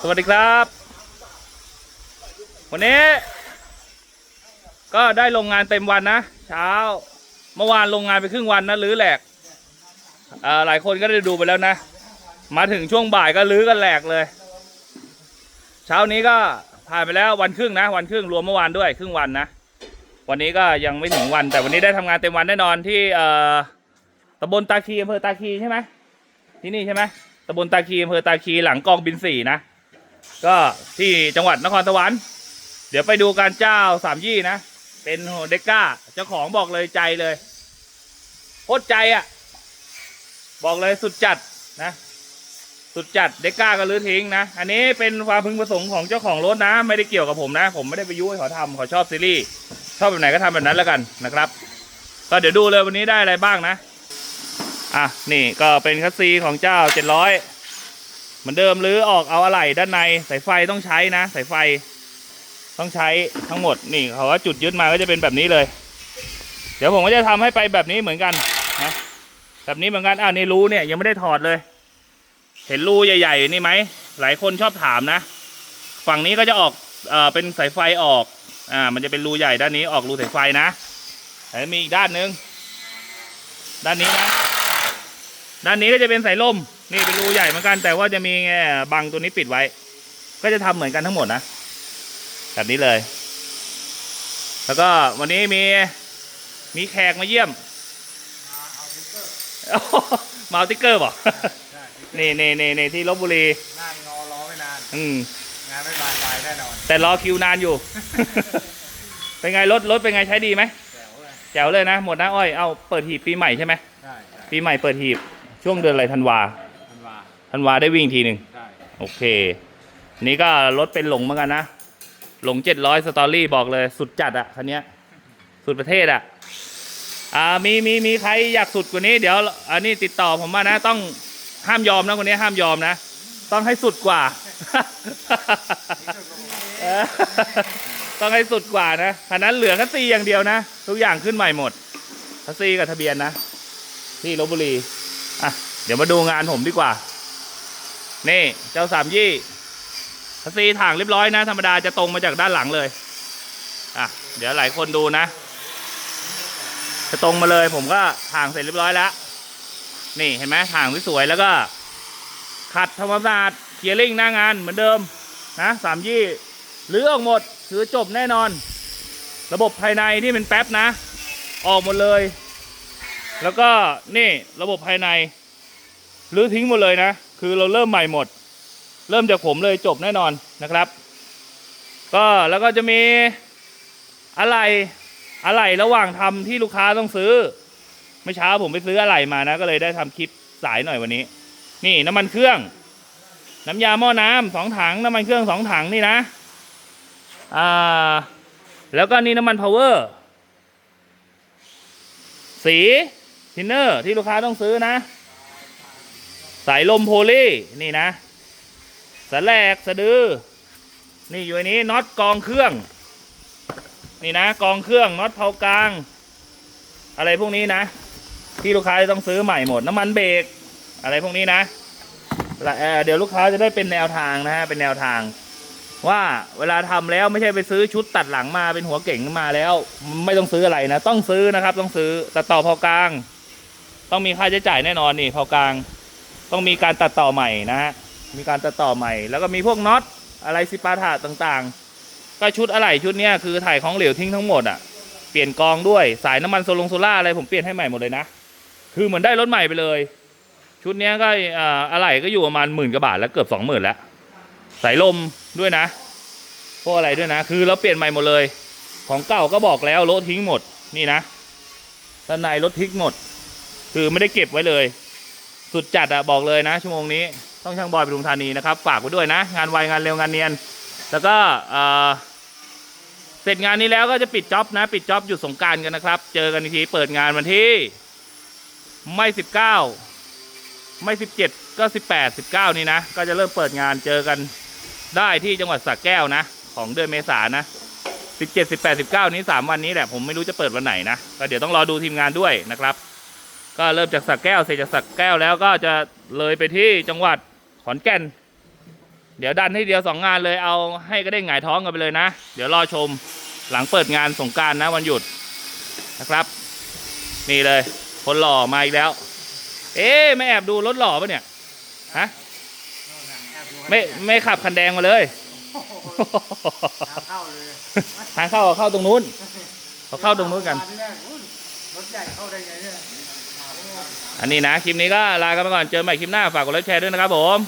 สวัสดีครับ วันนี้ ก็ได้ลงงานเต็มวันนะ เช้า เมื่อวานลงงานไปครึ่งวันนะรื้อแหลกอ่าหลายคนก็ได้ดูไปแล้วนะ มาถึงช่วงบ่ายก็รื้อกันแหลกเลย เช้านี้ก็ผ่านไปแล้ววันครึ่งนะ วันครึ่งรวมเมื่อวานด้วยครึ่งวันนะ วันนี้ก็ยังไม่ถึงวัน แต่วันนี้ได้ทำงานเต็มวันแน่นอนที่เอ่อตำบลตาคีอำเภอตาคีใช่ไหมที่นี่ใช่ไหมตำบลตาคีอำเภอตาคีหลังกองบินสี่นะ ก็ที่จังหวัดนครสวรรค์ เดี๋ยวไปดูการเจ้าสามยี่นะ เป็นโฮเดก้าเจ้าของบอกเลยใจเลยโคตรใจอะ่ะ บอกเลยสุดจัดนะ สุดจัดเดก้าก็ลื้อทิ้งนะ อันนี้เป็นความพึงประสงค์ของเจ้าของรถนะ ไม่ได้เกี่ยวกับผมนะ ผมไม่ได้ไปยุให้เขาทำขาชอบซีรีส์ชอบแบบไหนก็ทำแบบนั้นแล้วกันนะครับ ก็เดี๋ยวดูเลยวันนี้ได้อะไรบ้างนะ อะ นี่ก็เป็นคัสซีของเจ้าเจ็ดร้อย เหมือนเดิมรื้อออกเอาอะไหล่ด้านในสายไฟต้องใช้นะ สายไฟต้องใช้ทั้งหมดนี่เขาว่าจุดยึดมาก็จะเป็นแบบนี้เลย เดี๋ยวผมก็จะทำให้ไปแบบนี้เหมือนกันนะแบบนี้เหมือนกันอ้าวนี่รูเนี่ยยังไม่ได้ถอดเลย เห็นรูใหญ่ๆนี่ไหมหลายคนชอบถามนะ ฝั่งนี้ก็จะออกเอ่อเป็นสายไฟออกอ่ามันจะเป็นรูใหญ่ด้านนี้ออกรูสายไฟนะแล้วมีอีกด้านนึงด้านนี้นะ ด้านนี้ก็จะเป็นสายลม นี่เป็นรูใหญ่เหมือนกัน แต่ว่าจะมีแง่บังตัวนี้ปิดไว้ ก็จะทำเหมือนกันทั้งหมดนะแบบนี้เลย แล้วก็วันนี้มีมีแขกมาเยี่ยมมาเอาติ๊กเกอร์บอกนี่นี่นี่นี่ที่ลบบุรีนานงอล้อไม่นานอืมงานไม่บานปลายแน่นอนแต่รอคิวนานอยู่ เป็นไงรถรถเป็นไงใช้ดีไหมแจ๋วเลยแจ๋วเลยนะ หมดนะอ้อยเอาเปิดหีบปีใหม่ใช่ไหมใช่ใช่ปีใหม่เปิดหีบช่วงเดือนอะไรธันวา ธันวาธันวาได้วิ่งทีหนึ่งใช่โอเค นี่ก็รถเป็นหลงเหมือนกันนะ หลงเจ็ดร้อยสตอรี่บอกเลยสุดจัดอะคันเนี้ย สุดประเทศอะอ่ามีมีมีใครอยากสุดกว่านี้เดี๋ยว อันนี้ติดต่อผมมานะ ต้องห้ามยอมนะคนนี้ห้ามยอมนะ ต้องให้สุดกว่าเออต้องให้สุดกว่านะคันนั้นเหลือคัสซีอย่างเดียวนะ ทุกอย่างขึ้นใหม่หมดคัสซีกับทะเบียนนะ ที่ลบบุรีอะเดี๋ยวมาดูงานผมดีกว่า นี่เจ้าสามยี่คัสซีถ่างเรียบร้อยนะ ธรรมดาจะตรงมาจากด้านหลังเลย อะ เดี๋ยวหลายคนดูนะ จะตรงมาเลยผมก็ถ่างเสร็จเรียบร้อยแล้ว นี่เห็นไหมถ่างสวยๆแล้วก็ ขัดทำความสะอาดเคลียร์ลิงหน้างานเหมือนเดิมนะสามยี่หรือออกหมดถือจบแน่นอน ระบบภายในที่เป็นแป๊บนะ ออกหมดเลย แล้วก็นี่ระบบภายในรื้อทิ้งหมดเลยนะ คือเราเริ่มใหม่หมด เริ่มจากผมเลยจบแน่นอนนะครับ ก็แล้วก็จะมีอะไรอะไรระหว่างทำที่ลูกค้าต้องซื้อเมื่อเช้าผมไปซื้ออะไรมานะ ก็เลยได้ทำคลิปสายหน่อยวันนี้ นี่น้ำมันเครื่อง น้ำยาหม้อน้ำสองถังน้ำมันเครื่องสองถังนี่นะอ่าแล้วก็นี่น้ำมันพาวเวอร์สีทินเนอร์ที่ลูกค้าต้องซื้อนะ สายลมโพลีนี่นะสแลกสะดือ นี่อยู่ในนี้น็อตกองเครื่อง นี่นะกองเครื่องน็อตเผากลาง อะไรพวกนี้นะ ที่ลูกค้าจะต้องซื้อใหม่หมดน้ำมันเบรกอะไรพวกนี้นะและเอ่อเดี๋ยวลูกค้าจะได้เป็นแนวทางนะฮะเป็นแนวทาง ว่าเวลาทำแล้วไม่ใช่ไปซื้อชุดตัดหลังมาเป็นหัวเก่งมาแล้ว ไม่ต้องซื้ออะไรนะ ต้องซื้อนะครับ ต้องซื้อตัดต่อเผากลาง ต้องมีค่าใช้จ่ายแน่นอนนี่เผากลาง ต้องมีการตัดต่อใหม่นะฮะมีการตัดต่อใหม่ แล้วก็มีพวกน็อตอะไรซิปาถาต่างๆ ก็ชุดอะไหล่ชุดเนี้ยคือถ่ายของเหลวทิ้งทั้งหมดอะเปลี่ยนกองด้วยสายน้ำมันโซลงโซล่าอะไรผมเปลี่ยนให้ใหม่หมดเลยนะคือเหมือนได้รถใหม่ไปเลย ชุดเนี้ยก็เอ่ออะไหล่ก็อยู่ประมาณหมื่นกว่าบาทแล้วเกือบสองหมื่นแล้วสายลมด้วยนะพวกอะไรด้วยนะ คือเราเปลี่ยนใหม่หมดเลย ของเก่าก็บอกแล้วรถทิ้งหมดนี่นะด้านในรถทิ้งหมด คือไม่ได้เก็บไว้เลย สุดจัดอะบอกเลยนะ ชั่วโมงนี้ต้องช่างบอยปทุมธานีนะครับ ฝากไว้ด้วยนะ งานไวงานเร็วงานเนียน แล้วก็เสร็จงานนี้แล้วก็จะปิดจ็อบนะ ปิดจ็อบหยุดสงการกันนะครับ เจอกันอีกทีเปิดงานวันที่ ไม่สิบเก้าไม่สิบเจ็ดก็สิบแปดสิบเก้านี่นะ ก็จะเริ่มเปิดงานเจอกันได้ที่จังหวัดสระแก้วนะ ของเดือนเมษานนะสิบเจ็ดสิบแปดสิบเก้านี้สามวันนี้แหละผมไม่รู้จะเปิดวันไหนนะก็เดี๋ยวต้องรอดูทีมงานด้วยนะครับ ก็เริ่มจากสระแก้วเสร็จจากสระแก้วแล้วก็จะเลยไปที่จังหวัดขอนแก่น เดี๋ยวดันให้เดียวสองงานเลยเอาให้ก็ได้หงายท้องกันไปเลยนะ เดี๋ยวรอชมหลังเปิดงานสงกรารนะวันหยุดนะครับ นี่เลย คนหล่อมาอีกแล้ว เอ๊ะไม่แอบดูรถหล่อปะเนี่ยฮะไม่ไม่ขับคันแดงมาเลยทางเข้าเลยทางเข้าเข้าตรงนู้นเขาเข้าตรงนู้นกันมาที่แรกอุ๊ยรถใหญ่เข้าได้ไงเนี่ย อันนี้นะคลิปนี้ก็ลากันไปก่อนเจอใหม่คลิปหน้าฝากกดไลค์แชร์ด้วยนะครับผม